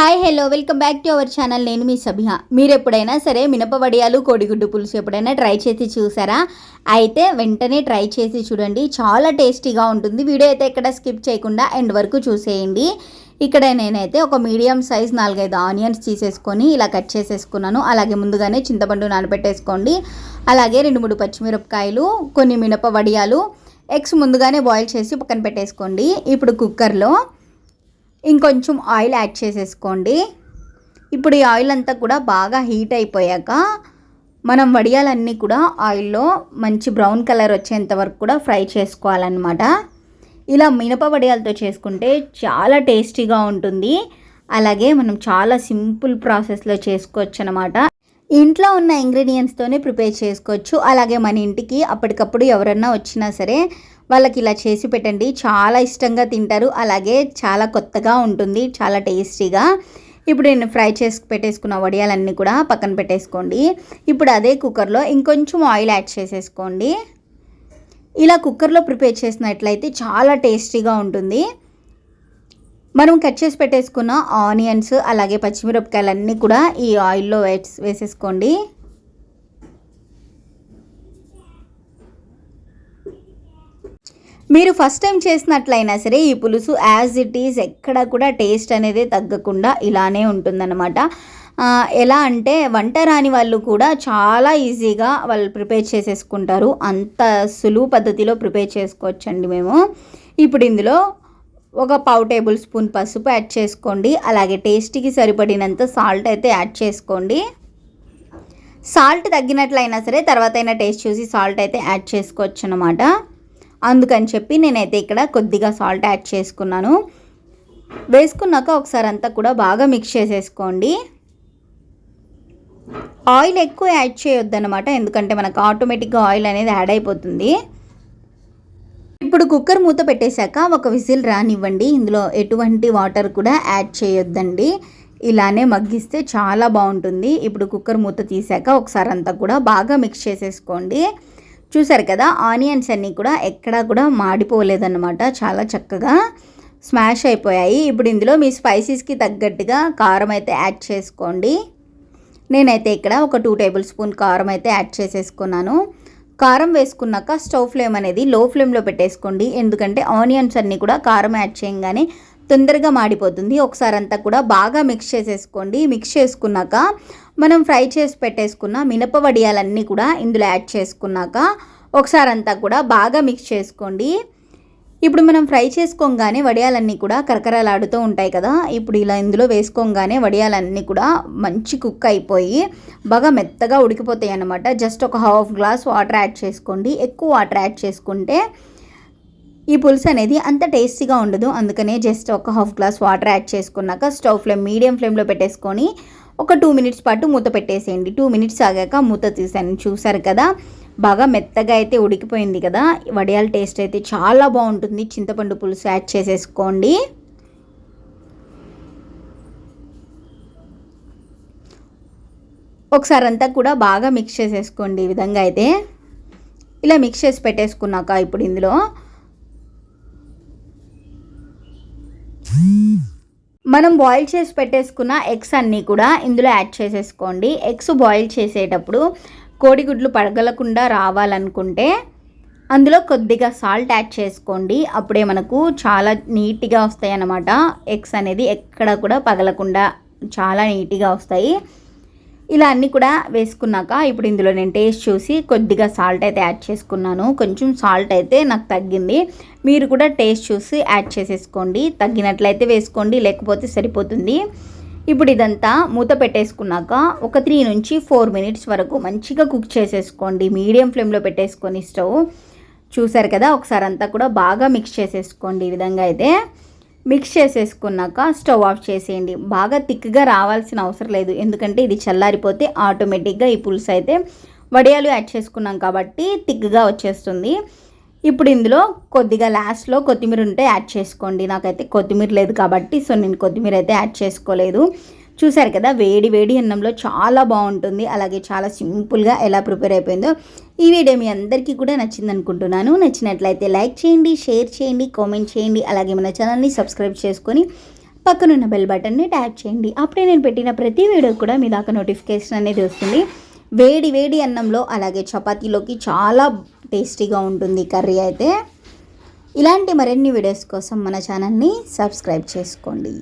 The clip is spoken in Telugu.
Hi hello welcome back to our channel. నేను మీ సభ్య మీరు ఎప్పుడైనా సరే మినప వడియాలు కోడిగుడ్డు పులుసు ఎప్పుడైనా ట్రై చేసి చూసారా? అయితే వెంటనే ట్రై చేసి చూడండి. చాలా టేస్టీగా ఉంటుంది. వీడియో అయితే ఎక్కడ స్కిప్ చేయకుండా ఎండ్ వరకు చూసేయండి. ఇక్కడ నేనైతే ఒక మీడియం సైజ్ నాలుగైదు ఆనియన్స్ తీసేసుకొని ఇలా కట్ చేసేసుకున్నాను. అలాగే ముందుగానే చింతపండు నానబెట్టేసుకోండి. అలాగే రెండు మూడు పచ్చిమిరపకాయలు కొన్ని మినప వడియాలు ఎగ్స్ ముందుగానే బాయిల్ చేసి పక్కన పెట్టేసుకోండి. ఇప్పుడు కుక్కర్లో ఇంకొంచెం ఆయిల్ యాడ్ చేసేసుకోండి. ఇప్పుడు ఈ ఆయిల్ అంతా కూడా బాగా హీట్ అయిపోయాక మనం వడియాలన్నీ కూడా ఆయిల్లో మంచి బ్రౌన్ కలర్ వచ్చేంత వరకు కూడా ఫ్రై చేసుకోవాలన్నమాట. ఇలా మినప వడియాలతో చేసుకుంటే చాలా టేస్టీగా ఉంటుంది. అలాగే మనం చాలా సింపుల్ ప్రాసెస్లో చేసుకోవచ్చు అనమాట ఇంట్లో ఉన్న ఇంగ్రీడియంట్స్తోనే ప్రిపేర్ చేసుకోవచ్చు. అలాగే మన ఇంటికి అప్పటికప్పుడు ఎవరన్నా వచ్చినా సరే వాళ్ళకి ఇలా చేసి పెట్టండి. చాలా ఇష్టంగా తింటారు. అలాగే చాలా కొత్తగా ఉంటుంది. చాలా టేస్టీగా. ఇప్పుడు నేను ఫ్రై చేసి పెట్టేసుకున్న వడియాలన్నీ కూడా పక్కన పెట్టేసుకోండి. ఇప్పుడు అదే కుక్కర్లో ఇంకొంచెం ఆయిల్ యాడ్ చేసేసుకోండి. ఇలా కుక్కర్లో ప్రిపేర్ చేసినట్లయితే చాలా టేస్టీగా ఉంటుంది. మనం కట్ చేసి పెట్టేసుకున్న ఆనియన్స్ అలాగే పచ్చిమిరపకాయలన్నీ కూడా ఈ ఆయిల్లో వేస్ వేసేసుకోండి. మీరు ఫస్ట్ టైం చేసినట్లయినా సరే ఈ పులుసు యాజ్ ఇట్ ఈజ్ ఎక్కడ కూడా టేస్ట్ అనేది తగ్గకుండా ఇలానే ఉంటుందన్నమాట. ఎలా అంటే వంట రాని వాళ్ళు కూడా చాలా ఈజీగా వాళ్ళు ప్రిపేర్ చేసేసుకుంటారు. అంత సులువు పద్ధతిలో ప్రిపేర్ చేసుకోవచ్చండి మేము. ఇప్పుడు ఇందులో ఒక పావు టేబుల్ స్పూన్ పసుపు యాడ్ చేసుకోండి. అలాగే టేస్ట్కి సరిపడినంత సాల్ట్ అయితే యాడ్ చేసుకోండి. సాల్ట్ తగ్గినట్లయినా సరే తర్వాత అయినా టేస్ట్ చూసి సాల్ట్ అయితే యాడ్ చేసుకోవచ్చు అనమాట అందుకని చెప్పి నేనైతే ఇక్కడ కొద్దిగా సాల్ట్ యాడ్ చేసుకున్నాను. వేసుకున్నాక ఒకసారి అంతా కూడా బాగా మిక్స్ చేసేసుకోండి. ఆయిల్ ఎక్కువ యాడ్ చేయొద్దన్నమాట ఎందుకంటే మనకు ఆటోమేటిక్గా ఆయిల్ అనేది యాడ్ అయిపోతుంది. ఇప్పుడు కుక్కర్ మూత పెట్టేశాక ఒక విజిల్ రానివ్వండి ఇందులో ఎటువంటి వాటర్ కూడా యాడ్ చేయొద్దండి. ఇలానే మగ్గిస్తే చాలా బాగుంటుంది. ఇప్పుడు కుక్కర్ మూత తీసాక ఒకసారి అంతా కూడా బాగా మిక్స్ చేసేసుకోండి. చూసారు కదా ఆనియన్స్ అన్నీ కూడా ఎక్కడా కూడా మాడిపోలేదన్నమాట. చాలా చక్కగా స్మాష్ అయిపోయాయి. ఇప్పుడు ఇందులో మీ స్పైసీస్కి తగ్గట్టుగా కారం అయితే యాడ్ చేసుకోండి. నేనైతే ఇక్కడ ఒక టూ టేబుల్ స్పూన్ కారం అయితే యాడ్ చేసేసుకున్నాను. కారం వేసుకున్నాక స్టవ్ ఫ్లేమ్ అనేది లో ఫ్లేమ్లో పెట్టేసుకోండి. ఎందుకంటే ఆనియన్స్ అన్నీ కూడా కారం యాడ్ చేయగానే తొందరగా మాడిపోతుంది. ఒకసారి అంతా కూడా బాగా మిక్స్ చేసేసుకోండి. మిక్స్ చేసుకున్నాక మనం ఫ్రై చేసి పెట్టేసుకున్న మినప వడియాలన్నీ కూడా ఇందులో యాడ్ చేసుకున్నాక ఒకసారి అంతా కూడా బాగా మిక్స్ చేసుకోండి. ఇప్పుడు మనం ఫ్రై చేసుకోగానే వడియాలన్నీ కూడా కరకరలాడుతూ ఉంటాయి కదా. ఇప్పుడు ఇలా ఇందులో వేసుకోగానే వడియాలన్నీ కూడా మంచి కుక్ అయిపోయి బాగా మెత్తగా ఉడికిపోతాయి అన్నమాట. జస్ట్ ఒక హాఫ్ గ్లాస్ వాటర్ యాడ్ చేసుకోండి. ఎక్కువ వాటర్ యాడ్ చేసుకుంటే ఈ పులుసు అనేది అంత టేస్టీగా ఉండదు. అందుకనే జస్ట్ ఒక హాఫ్ గ్లాస్ వాటర్ యాడ్ చేసుకున్నాక స్టవ్ ఫ్లేమ్ మీడియం ఫ్లేమ్లో పెట్టేసుకొని ఒక టూ మినిట్స్ పాటు మూత పెట్టేసేయండి. టూ మినిట్స్ ఆగాక మూత తీసాను చూసారు కదా? బాగా మెత్తగా అయితే ఉడికిపోయింది కదా? వడియాల టేస్ట్ అయితే చాలా బాగుంటుంది. చింతపండు పులుసు యాడ్ చేసేసుకోండి. ఒకసారి అంతా కూడా బాగా మిక్స్ చేసేసుకోండి ఈ విధంగా అయితే. ఇలా మిక్స్ చేసి పెట్టేసుకున్నాక ఇప్పుడు ఇందులో మనం బాయిల్ చేసి పెట్టేసుకున్న ఎగ్స్ అన్నీ కూడా ఇందులో యాడ్ చేసేసుకోండి. ఎగ్స్ బాయిల్ చేసేటప్పుడు కోడిగుడ్లు పడగలకుండా రావాలనుకుంటే అందులో కొద్దిగా సాల్ట్ యాడ్ చేసుకోండి. అప్పుడే మనకు చాలా నీట్గా వస్తాయి అన్నమాట ఎగ్స్ అనేది ఎక్కడ కూడా పగలకుండా చాలా నీట్గా వస్తాయి. ఇలా అన్నీ కూడా వేసుకున్నాక ఇప్పుడు ఇందులో నేను టేస్ట్ చూసి కొద్దిగా సాల్ట్ అయితే యాడ్ చేసుకున్నాను. కొంచెం సాల్ట్ అయితే నాకు తగ్గింది. మీరు కూడా టేస్ట్ చూసి యాడ్ చేసేసుకోండి. తగ్గినట్లయితే వేసుకోండి లేకపోతే సరిపోతుంది. ఇప్పుడు ఇదంతా మూత పెట్టేసుకున్నాక ఒక త్రీ నుంచి ఫోర్ మినిట్స్ వరకు మంచిగా కుక్ చేసేసుకోండి. మీడియం ఫ్లేమ్లో పెట్టేసుకొని స్టవ్. చూసారు కదా ఒకసారి అంతా కూడా బాగా మిక్స్ చేసేసుకోండి ఈ విధంగా అయితే. మిక్స్ చేసేసుకున్నాక స్టవ్ ఆఫ్ చేసేయండి. బాగా థిక్గా రావాల్సిన అవసరం లేదు. ఎందుకంటే ఇది చల్లారిపోతే ఆటోమేటిక్గా ఈ పులుసు అయితే వడియాలు యాడ్ చేసుకున్నాం కాబట్టి థిక్గా వచ్చేస్తుంది. ఇప్పుడు ఇందులో కొద్దిగా లాస్ట్లో కొత్తిమీర ఉంటే యాడ్ చేసుకోండి. నాకైతే కొత్తిమీర లేదు కాబట్టి సో నేను కొత్తిమీర అయితే యాడ్ చేసుకోలేదు. చూసారు కదా వేడి వేడి అన్నంలో చాలా బాగుంటుంది. అలాగే చాలా సింపుల్గా ఎలా ప్రిపేర్ అయిపోయిందో. ఈ వీడియో మీ అందరికీ కూడా నచ్చింది అనుకుంటున్నాను నచ్చినట్లయితే లైక్ చేయండి షేర్ చేయండి కామెంట్ చేయండి. అలాగే మన ఛానల్ని సబ్స్క్రైబ్ చేసుకొని పక్కనున్న బెల్ బటన్ని ట్యాప్ చేయండి. అప్పుడే నేను పెట్టిన ప్రతి వీడియో కూడా మీ దాకా నోటిఫికేషన్ అనేది వస్తుంది. వేడి వేడి అన్నంలో అలాగే చపాతీలోకి చాలా టేస్టీగా ఉంటుంది కర్రీ అయితే. ఇలాంటి మరిన్ని వీడియోస్ కోసం మన ఛానల్ని సబ్స్క్రైబ్ చేసుకోండి.